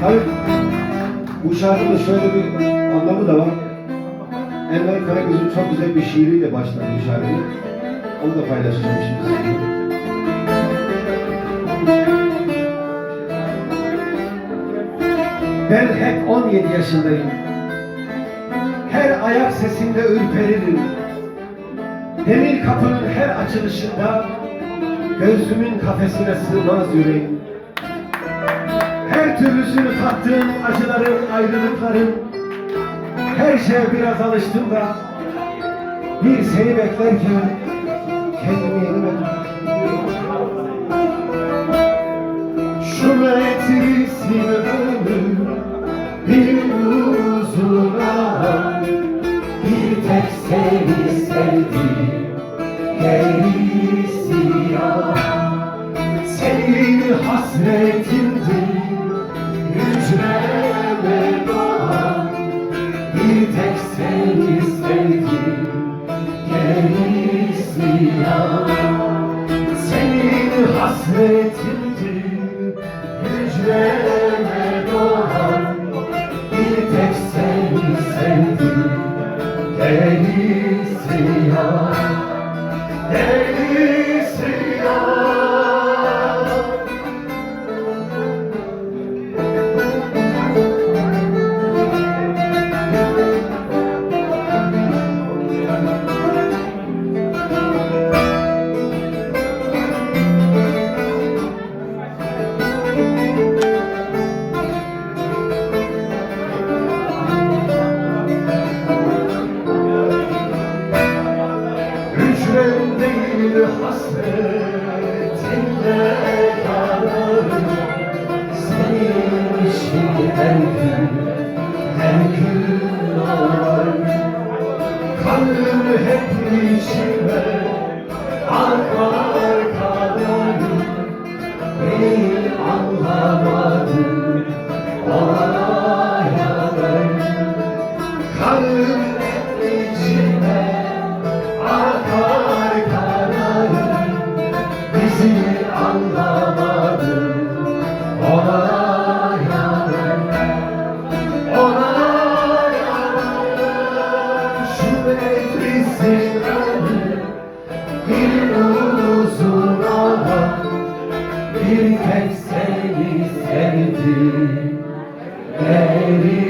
Tabii bu şarkının şöyle bir anlamı da var. Enver Karagöz'ün çok güzel bir şiiriyle başlar bu şarkı. Onu da paylaşacağım şimdi. Ben hep 17 yaşındayım. Her ayak sesinde ürperirim. Demir kapının her açılışında göğsümün kafesine sığmaz yüreğim. Her türlüsünü tattığım acıların, ayrılıkların her şeye biraz alıştım da bir seni beklerken kendimi yenemedim. Şu metresin ömür bir uzuna bir tek seni sevdim gerisi yalan senin hasretindir tek seni sevdim gerisi yalan senin hasretindir hücreme doğan. Bir tek seni sevdim gerisi yalan gerisi hasretinle yanarım Senin için her gün, her gün ağlarım Kanım hep içime akar Lady, Lady.